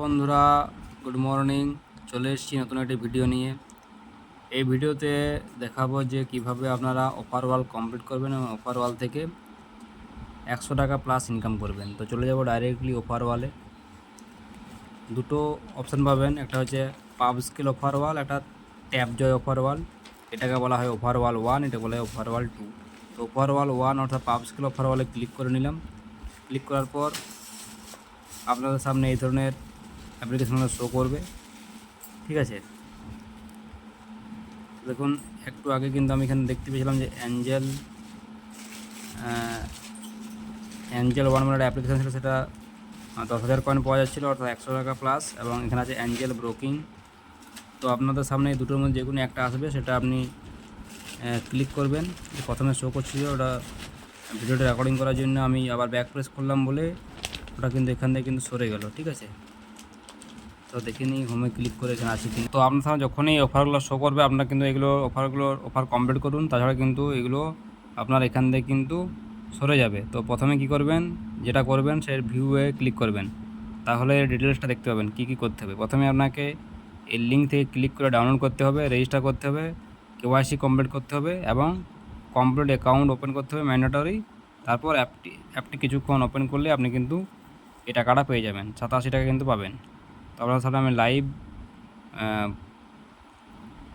বন্ধুরা good morning চলে এসেছি নতুন একটি ভিডিও নিয়ে। এই ভিডিওতে দেখাবো যে কীভাবে আপনারা অফার ওয়াল কমপ্লিট করবেন এবং অফার ওয়াল থেকে একশো টাকা প্লাস ইনকাম করবেন। তো চলে যাব ডাইরেক্টলি অফার ওয়ালে দুটো অপশান পাবেন, একটা হচ্ছে পাব স্কেল অফার ওয়াল একটা ট্যাপ জয় অফার ওয়াল এটাকে বলা হয় অফার ওয়াল ওয়ান এটা বলা হয় অফার ওয়াল টু তো অফার ওয়াল ওয়ান অর্থাৎ পাব স্কেল অফার ওয়ালে ক্লিক করে নিলাম। ক্লিক করার পর আপনাদের সামনে এই ধরনের অ্যাপ্লিকেশনগুলো শো করবে। ঠিক আছে? দেখুন, একটু আগে কিন্তু আমি এখানে দেখতে পেয়েছিলাম যে অ্যাঞ্জেল অ্যাঞ্জেল ওয়ান মানে অ্যাপ্লিকেশন ছিল, সেটা দশ হাজার কয়েন পাওয়া যাচ্ছিল, অর্থাৎ একশো টাকা প্লাস এবং এখানে আছে অ্যাঞ্জেল ব্রোকিং তো আপনাদের সামনে এই দুটোর মধ্যে যে কোনো একটা আসবে, সেটা আপনি ক্লিক করবেন। প্রথমে শো করছিল, ওটা ভিডিওটা রেকর্ডিং করার জন্য আমি আবার ব্যাক প্রেস করলাম বলে, ওটা কিন্তু এখান থেকে কিন্তু সরে গেল, ঠিক আছে? তো দেখে নিই হোমে ক্লিক করে এখানে আছে তো আপনার সামনে যখনই অফারগুলো শো করবে, আপনার কিন্তু এগুলো অফারগুলো অফার কমপ্লিট করুন, তাছাড়া কিন্তু এগুলো আপনার এখান থেকে কিন্তু সরে যাবে। তো প্রথমে কি করবেন, যেটা করবেন, সে ভিউয়ে ক্লিক করবেন। তাহলে ডিটেলসটা দেখতে পাবেন, কী কী করতে হবে। প্রথমে আপনাকে এই লিঙ্ক থেকে ক্লিক করে ডাউনলোড করতে হবে রেজিস্টার করতে হবে কেওয়াইসি কমপ্লিট করতে হবে এবং কমপ্লিট অ্যাকাউন্ট ওপেন করতে হবে ম্যান্ডেটরি তারপর অ্যাপটি অ্যাপটি কিছুক্ষণ ওপেন করলে আপনি কিন্তু এই টাকাটা পেয়ে যাবেন, সাতাশি টাকা কিন্তু পাবেন। আপনার সাথে আমি লাইভ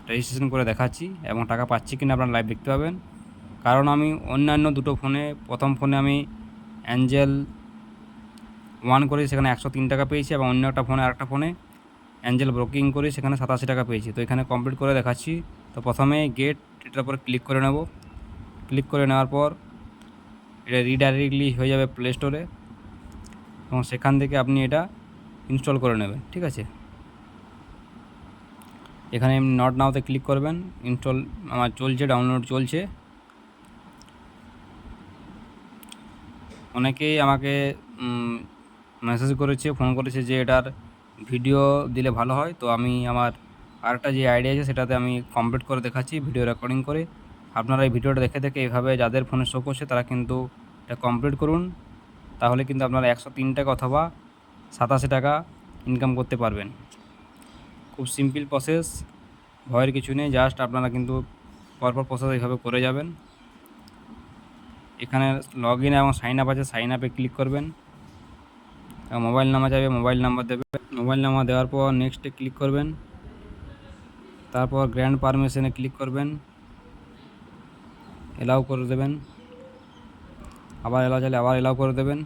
রেজিস্ট্রেশন করে দেখাচ্ছি এবং টাকা পাচ্ছি কিনা আপনারা লাইভ দেখতে পাবেন। কারণ আমি অন্যান্য দুটো ফোনে প্রথম ফোনে আমি অ্যাঞ্জেল ওয়ান করি সেখানে একশো তিন টাকা পেয়েছি এবং অন্য একটা ফোনে আরেকটা ফোনে অ্যাঞ্জেল ব্রোকিং করি সেখানে সাতাশি টাকা পেয়েছি। তো এখানে কমপ্লিট করে দেখাচ্ছি। তো প্রথমে গেট এটার উপরে ক্লিক করে নেব। ক্লিক করে নেওয়ার পর এটা রিডাইরেক্টলি হয়ে যাবে প্লে স্টোরে এবং সেখান থেকে আপনি এটা ইনস্টল করে নেবেন, ঠিক আছে? এখানে নট নাওতে ক্লিক করবেন, ইনস্টল, আমার চলছে, ডাউনলোড চলছে। অনেকেই আমাকে মেসেজ করেছে ফোন করেছে যে এটার ভিডিও দিলে ভালো হয়। তো আমি আমার আরেকটা যে আইডিয়া আছে, সেটাতে আমি কমপ্লিট করে দেখাচ্ছি ভিডিও রেকর্ডিং করে। আপনারা এই ভিডিওটা দেখে দেখে এইভাবে যাদের ফোনে শো করছে, তারা কিন্তু এটা কমপ্লিট করুন। তাহলে কিন্তু আপনারা একশো তিন টাকা অথবা সাতাশি টাকা ইনকাম করতে পারবেন। খুব সিম্পল প্রসেস ভয়ের কিছু নেই জাস্ট আপনারা কিন্তু পরপর প্রসেস এইভাবে করে যাবেন। এখানে লগ ইন এবং সাইন আপ আছে সাইন আপে ক্লিক করবেন। মোবাইল নাম্বার যাবে মোবাইল নাম্বার দেবে। মোবাইল নাম্বার দেওয়ার পর নেক্সটে ক্লিক করবেন। তারপর গ্র্যান্ড পারমিশনে ক্লিক করবেন। এলাও করে দেবেন। আবার এলাও চাইলে আবার এলাও করে দেবেন।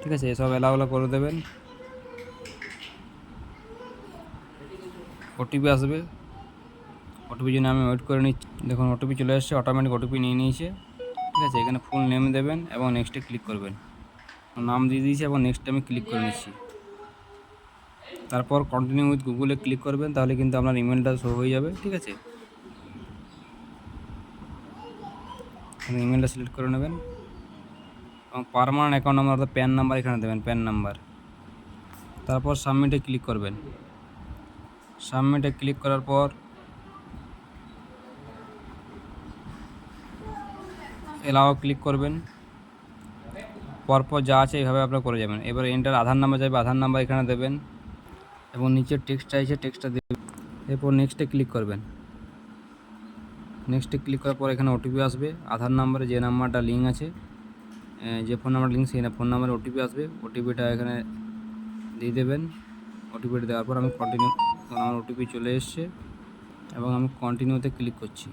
ঠিক আছে, এসব এলাওগুলো করে দেবেন। ওটিপি আসবে। ওটিপির জন্য আমি ওয়েট করে নিচ্ছি। দেখুন ওটিপি চলে এসেছে অটোমেটিক ওটিপি নিয়ে নিয়েছে। ঠিক আছে, এখানে ফুল নেম দেবেন এবং নেক্সটে ক্লিক করবেন। নাম দিয়ে দিয়েছি এবং নেক্সট আমি ক্লিক করে নিচ্ছি। তারপর কন্টিনিউ উইথ গুগলে ক্লিক করবেন, তাহলে কিন্তু আপনার ইমেলটা শো হয়ে যাবে, ঠিক আছে? ইমেলটা সিলেক্ট করে নেবেন। এবং পারমানেন্ট অ্যাকাউন্ট নাম্বার অর্থাৎ প্যান নাম্বার এখানে দেবেন প্যান নাম্বার তারপর সাবমিটে ক্লিক করবেন। সাবমিটে ক্লিক করার পর এলাও ক্লিক করবেন। পরপর যা আছে এইভাবে আপনারা করে যাবেন। এবার এন্টার আধার নাম্বার যাবে আধার নাম্বার এখানে দেবেন এবং নিচের টেক্সট চাইছে টেক্সটটা দেবেন। এরপর নেক্সটে ক্লিক করবেন। নেক্সটে ক্লিক করার পর এখানে ওটিপি আসবে। আধার নাম্বারে যে নাম্বারটা লিঙ্ক আছে যে ফোন নাম্বার লিঙ্ক সেই ফোন নাম্বারে ওটিপি আসবে। ওটিপিটা এখানে দিয়ে দেবেন। ওটিপিটা দেওয়ার পর আমি কন্টিনিউ আমার ওটিপি চলে এসছে এবং আমি কন্টিনিউতে ক্লিক করছি।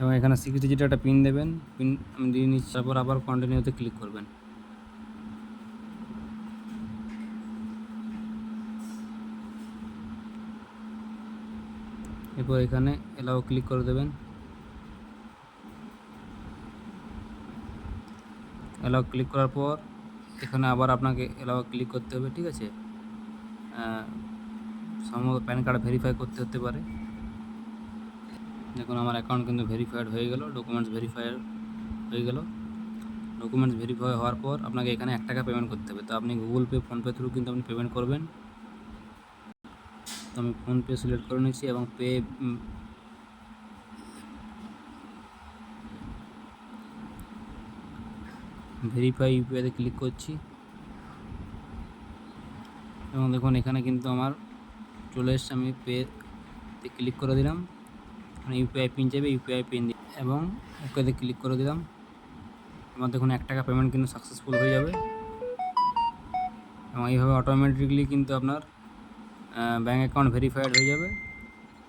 এবং এখানে সিক্স ডিজিট একটা পিন দেবেন পিন আমি দিয়ে নিচ্ছি, তারপর আবার কন্টিনিউতে ক্লিক করবেন। এরপর এখানে এলাও ক্লিক করে দেবেন। এলাও ক্লিক করার পর এখানে আবার আপনাকে এলাও ক্লিক করতে হবে, ঠিক আছে? সম্ভবত প্যান কার্ড ভেরিফাই করতে হতে পারে। দেখুন, আমার অ্যাকাউন্ট কিন্তু ভেরিফাইড হয়ে গেল ডকুমেন্টস ভেরিফাই হয়ে গেল। ডকুমেন্টস ভেরিফাই হওয়ার পর আপনাকে এখানে এক টাকা পেমেন্ট করতে হবে। তো আপনি গুগল পে ফোনপে থ্রু কিন্তু আপনি পেমেন্ট করবেন। তো আমি ফোনপে সিলেক্ট করে নিচ্ছি এবং পে ভেরিফাই ইউপিআইতে ক্লিক করছি। এবং দেখুন, এখানে কিন্তু আমার চলে এসছে, আমি পেতে ক্লিক করে দিলাম। ইউপিআই পিন যাবে ইউপিআই পিন এবং ওকেতে ক্লিক করে দিলাম। আমার দেখুন, এক টাকা পেমেন্ট কিন্তু সাকসেসফুল হয়ে যাবে। এবং এইভাবে অটোমেটিকলি কিন্তু আপনার ব্যাঙ্ক অ্যাকাউন্ট ভেরিফাইড হয়ে যাবে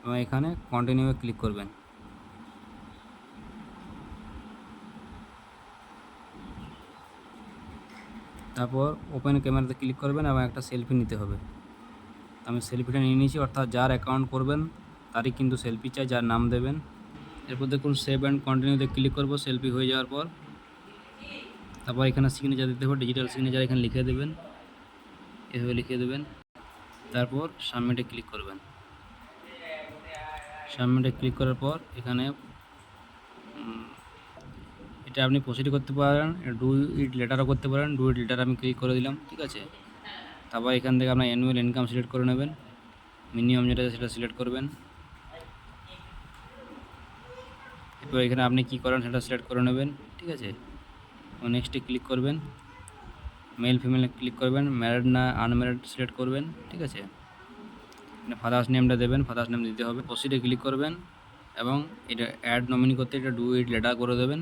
এবং এখানে কন্টিনিউ ক্লিক করবেন। তারপর ওপেন ক্যামেরাতে ক্লিক করবেন এবং একটা সেলফি নিতে হবে। আমি সেলফিটা নিয়ে নিয়েছি, অর্থাৎ যার অ্যাকাউন্ট করবেন, তারই কিন্তু সেলফি চাই, যার নাম দেবেন। এরপর দেখুন সেভ অ্যান্ড কন্টিনিউতে ক্লিক করব সেলফি হয়ে যাওয়ার পর। তারপর এখানে সিগনেচার দিতে হবে ডিজিটাল সিগনেচার এখানে লিখে দেবেন। এভাবে লিখে দেবেন। তারপর সাবমিটে ক্লিক করবেন। সাবমিটে ক্লিক করার পর এখানে এটা আপনি প্রসিড করতে পারেন ডু ইট লেটারও করতে পারেন ডু ইট লেটার আমি ক্লিক করে দিলাম, ঠিক আছে? তারপর এখান থেকে আপনার অ্যানুয়াল ইনকাম সিলেক্ট করে নেবেন মিনিমাম যেটা সেটা সিলেক্ট করবেন। এরপর এখানে আপনি কী করেন সেটা সিলেক্ট করে নেবেন, ঠিক আছে? নেক্সটে ক্লিক করবেন। মেল ফিমেলে ক্লিক করবেন ম্যারিড না আনম্যারিড সিলেক্ট করবেন, ঠিক আছে? ফাদার্স নেমটা দেবেন ফাদার্স নেম দিতে হবে প্রসিডে ক্লিক করবেন এবং এটা অ্যাড নমিনি করতে এটা ডু ইট লেটার করে দেবেন।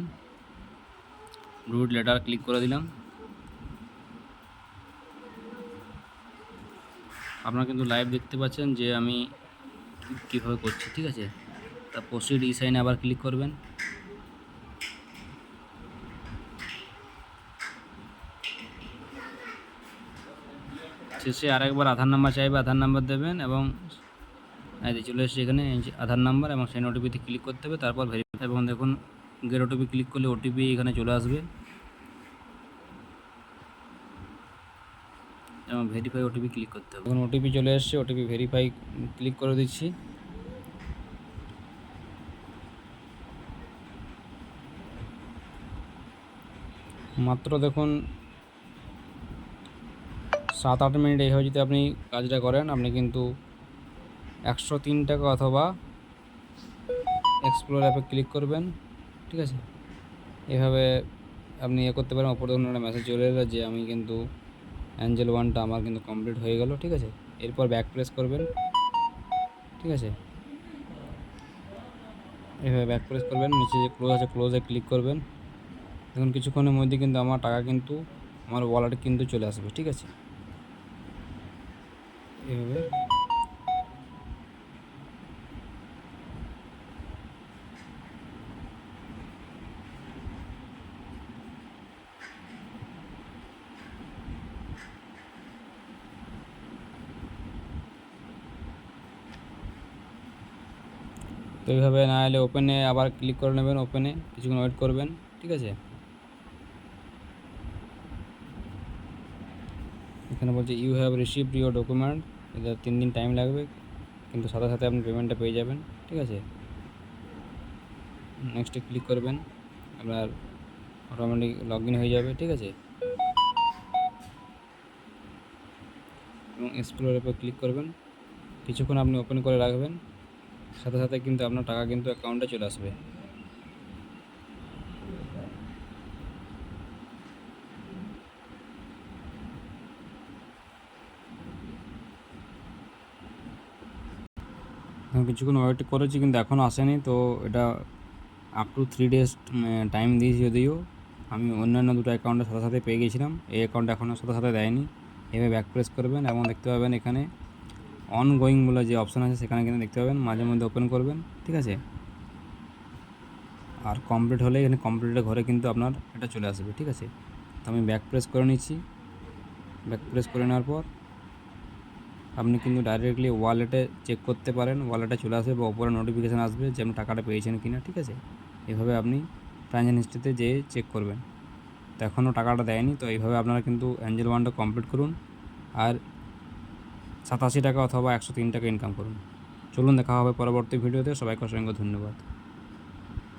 ডু ইট লেটার ক্লিক করে দিলাম। আপনারা কিন্তু লাইভ দেখতে পাচ্ছেন যে আমি কীভাবে করছি, ঠিক আছে? তা প্রসিড ই সাইনে আবার ক্লিক করবেন। শেষে আরেকবার আধার নাম্বার চাইবে, আধার নাম্বার দেবেন এবং চলে এসেছে এখানে আধার নাম্বার এবং সেই ওটিপিতে ক্লিক করতে হবে, তারপর ভেরিফাই এবং দেখুন গেট ওটিপি ক্লিক করলে ওটিপি এখানে চলে আসবে। এবং ভেরিফাই ওটিপি ক্লিক করতে হবে। এখন ওটিপি চলে এসেছে ওটিপি ভেরিফাই ক্লিক করে দিচ্ছি। মাত্র দেখুন সাত আট মিনিট এইভাবে যদি আপনি কাজটা করেন, আপনি কিন্তু একশো তিন টাকা অথবা এক্সপ্লোর অ্যাপে ক্লিক করবেন, ঠিক আছে? এভাবে আপনি ইয়ে করতে পারেন। ওপর ধরুন একটা মেসেজ চলে এলো যে, আমি কিন্তু অ্যাঞ্জেল ওয়ানটা আমার কিন্তু কমপ্লিট হয়ে গেল ঠিক আছে? এরপর ব্যাক প্রেস করবেন, ঠিক আছে? এভাবে ব্যাক প্রেস করবেন, নিচে যে ক্লোজ আছে ক্লোজে ক্লিক করবেন। দেখুন, কিছুক্ষণের মধ্যে কিন্তু আমার টাকা কিন্তু, আমার ওয়ালেটে কিন্তু চলে আসবে, ঠিক আছে? তো এইভাবে না এলে ওপেনে আবার ক্লিক করে নেবেন ওপেনে কিছুক্ষণ ওয়েট করবেন, ঠিক আছে? এখানে বলছে you have received your document এটা তিন দিন টাইম লাগবে, কিন্তু সাথে সাথে আপনি পেমেন্টটা পেয়ে যাবেন, ঠিক আছে? নেক্সটে ক্লিক করবেন, আপনার অটোমেটিক লগ ইন হয়ে যাবে, ঠিক আছে? এবং এক্সপ্লোরের উপর ক্লিক করবেন, কিছুক্ষণ আপনি ওপেন করে রাখবেন। সাথে সাথে কিন্তু আপনার টাকা কিন্তু অ্যাকাউন্টে চলে আসবে। কিছুক্ষণ ওয়েট করেছি, কিন্তু এখনও আসেনি, তো এটা up to three days time দিয়েছি যদিও। আমি অন্যান্য দুটো অ্যাকাউন্টের সাথে সাথে পেয়ে গেছিলাম। এই অ্যাকাউন্ট এখনও সাথে সাথে দেয়নি। এভাবে ব্যাক প্রেস করবেন এবং দেখতে পাবেন এখানে অন গোয়িং বলে যে অপশান আছে, সেখানে কিন্তু দেখতে পাবেন। মাঝে মধ্যে ওপেন করবেন, ঠিক আছে? আর কমপ্লিট হলে এখানে কমপ্লিটের ঘরে কিন্তু আপনার এটা চলে আসবে, ঠিক আছে? তো আমি ব্যাক প্রেস করে নিচ্ছি। ব্যাক প্রেস করে নেওয়ার পর আপনি কিন্তু ডাইরেক্টলি ওয়ালেটে চেক করতে পারেন। ওয়ালেটে চলে আসবে বা ওপরে নোটিফিকেশান আসবে যে আপনি টাকাটা পেয়েছেন কি না ঠিক আছে? এভাবে আপনি ট্রানজ্যাকশন হিস্ট্রিতে যেয়ে চেক করবেন। তো এখনও টাকাটা দেয়নি, তো এইভাবে আপনারা কিন্তু অ্যাঞ্জেল ওয়ানটা কমপ্লিট করুন। আর সাতাশি টাকা অথবা একশো তিন টাকা ইনকাম করুন। চলুন দেখা হবে পরবর্তী ভিডিওতে। সবাইকে অসংখ্য ধন্যবাদ।